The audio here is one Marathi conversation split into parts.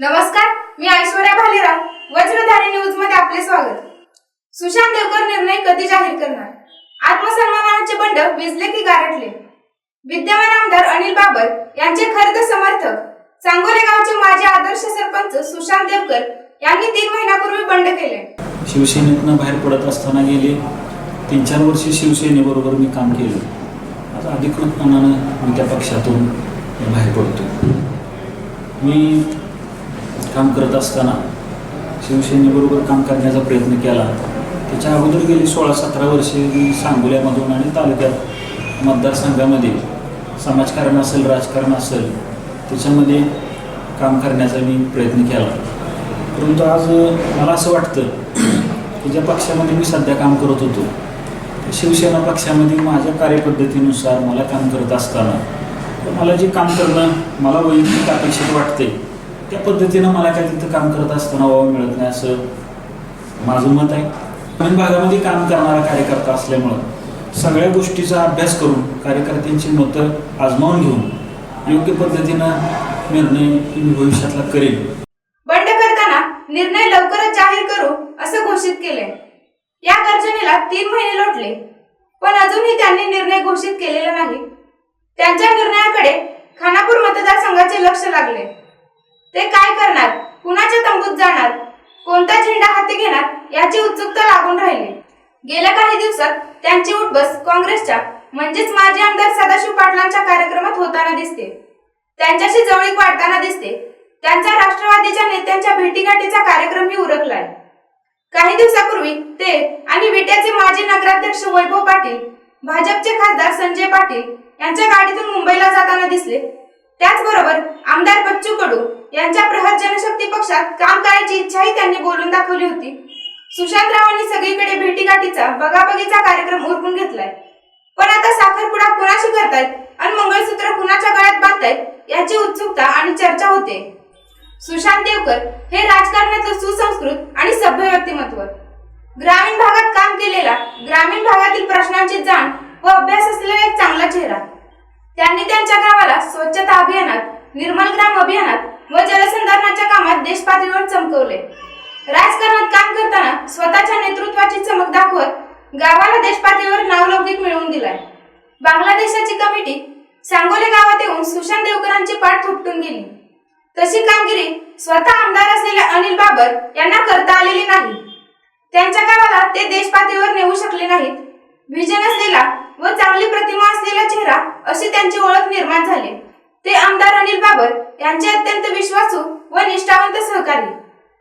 नमस्कार मी ऐश्वर्या भालेराव वज्रधारी न्यूजमध्ये आपले स्वागत. सुशांत देवकर निर्णय कधी जाहीर करणार? आत्मसन्मानाचे बंड विजले की गारटले विद्यमान आमदार अनिल बाबर यांचे खर्द समर्थक सांगोले गावचे माजी आदर्श सरपंच सुशांत देवकर यांनी तीन महिन्यापूर्वी बंड केले. शिवसेनेतनं बाहेर पडत असताना गेले. तीन चार वर्षे शिवसेनेबरोबर मी काम केलं. आता अधिकृतपणानं मी त्या पक्षातून बाहेर पडतो मी काम करत असताना शिवसेनेबरोबर काम करण्याचा प्रयत्न केला. त्याच्या अगोदर गेली सोळा सतरा वर्षे मी सांगोल्यामधून आणि तालुक्यात मतदारसंघामध्ये. समाजकारण असेल राजकारण असेल त्याच्यामध्ये काम करण्याचा मी प्रयत्न केला. परंतु आज मला असं वाटतं की ज्या पक्षामध्ये मी सध्या काम करत होतो शिवसेना पक्षामध्ये माझ्या कार्यपद्धतीनुसार मला काम करत असताना मला जे काम करणं मला वैयक्तिक अपेक्षित वाटते त्या पद्धतीनं मला काय तिथं काम करत असताना वाव मिळत नाही असं माझं मत आहे. ग्रामीण भागामध्ये काम करणारा कार्यकर्ता असल्यामुळं सगळ्या गोष्टीचा अभ्यास करून कार्यकर्त्यांची मतं आजमावून घेऊन योग्य पद्धतीनं निर्णय मी भविष्यातला करेन. बंड करताना निर्णय लवकरच जाहीर करू असं घोषित केले या गर्जनेला तीन महिने लोटले पण अजूनही त्यांनी निर्णय घोषित केलेला नाही. त्यांच्या निर्णयाकडे खानापूर मतदारसंघाचे लक्ष लागले. ते काय करणार? कुणाच्या तंबूत जाणार? कोणता झेंडा हाती घेणार? याची उत्सुकता लागून राहिली. गेल्या काही दिवसात त्यांची उठबस काँग्रेसच्या म्हणजेच माजी आमदार सदाशिव पाटलांच्या कार्यक्रमात होताना दिसते. त्यांच्याशी जवळीक वाढताना दिसते. त्यांचा राष्ट्रवादीच्या नेत्यांच्या भेटीगाठीचा कार्यक्रमही उरकलाय. काही दिवसापूर्वी ते आणि विट्याचे माजी नगराध्यक्ष वैभव पाटील भाजपचे खासदार संजय पाटील यांच्या गाडीतून मुंबईला जाताना दिसले. त्याचबरोबर आमदार बच्चू कडू यांच्या प्रहार जनशक्ती पक्षात काम करायची इच्छाही त्यांनी बोलून दाखवली होती. सुशांतरावांनी सगळीकडे भेटीगाठीचा बगाबगीचा कार्यक्रम उरकून घेतलाय. पण आता साखरपुडा कुणाशी करतायत आणि मंगळसूत्र कुणाच्या गळ्यात बांधतायत याची उत्सुकता आणि चर्चा होते. सुशांत देवकर हे राजकारणातलं सुसंस्कृत आणि सभ्य व्यक्तिमत्व. ग्रामीण भागात काम केलेला ग्रामीण भागातील प्रश्नांची जाण व अभ्यास असलेला एक चांगला चेहरा त्यांनी त्यांच्या गावाला स्वच्छता अभियानात निर्मल ग्राम अभियानात व जलसंधारणाच्या कामात देशपातळीवर चमकवले. राजकारणात काम करताना स्वतःच्या नेतृत्वाची चमक दाखवत गावाला देशपातळीवर नावलौकिक मिळवून दिलाय. बांगलादेशाची कमिटी सांगोले गावात येऊन सुशांत देवकरांची पाठ थोपटून गेली. तशी कामगिरी स्वतः आमदार असलेल्या अनिल बाबर यांना करता आलेली नाही. त्यांच्या गावाला ते देशपातळीवर नेऊ शकले नाहीत. विजन असलेला व चांगली प्रतिमा असलेला चेहरा अशी त्यांची ओळख निर्माण झाली. ते आमदार अनिल बाबर यांचे अत्यंत विश्वासू व निष्ठावंत सहकारी.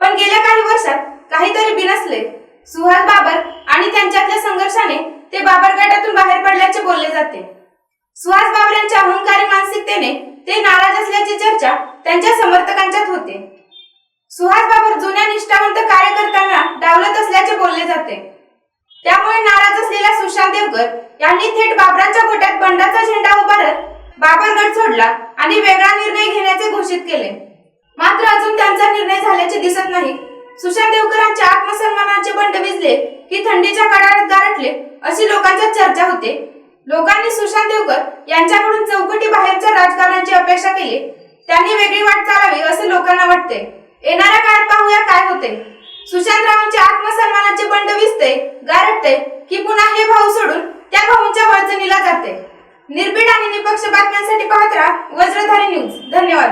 पण गेल्या काही वर्षात काहीतरी बिनसले. सुहास बाबर आणि त्यांच्यातल्या संघर्षाने ते बाबर गटातून बाहेर पडल्याचे बोलले जाते. सुहास बाबर यांच्या अहंकारी मानसिकतेने ते नाराज असल्याची चर्चा त्यांच्या समर्थकांच्यात होते. सुहास बाबर जुन्या निष्ठावंत कार्यकर्त्यांना डावलत असल्याचे बोलले जाते. त्यामुळे नाराज असलेल्या सुशांत देवकर यांनी थेट बाबरांच्या गोट्यात बंडाचा झेंडा उभारत बाबरगड सोडला आणि वेगळा निर्णय घेण्याचे घोषित केले. मात्र अजून त्यांचा निर्णय झाल्याचे दिसत नाही. सुशांत देवकरांच्या आत्मसन्मानाचे बंड विजले की थंडीच्या कडाड्यात गारटले अशी लोकांच्या चर्चा होते. लोकांनी सुशांत देवकर यांच्याकडून चौकटी बाहेरच्या राजकारणाची अपेक्षा केली. त्यांनी वेगळी वाट चालावी असे लोकांना वाटते. येणाऱ्या काळात पाहूया काय होते. सुशांतरावांच्या आत्मसन्मानाचे बंड विजते गारटते की पुन्हा हे भाऊ सोडून त्या भाऊंच्या वळचणीला जाते. निर्भीड आणि निपक्ष बातम्यांसाठी पाहत राहा वज्रधारी न्यूज. धन्यवाद.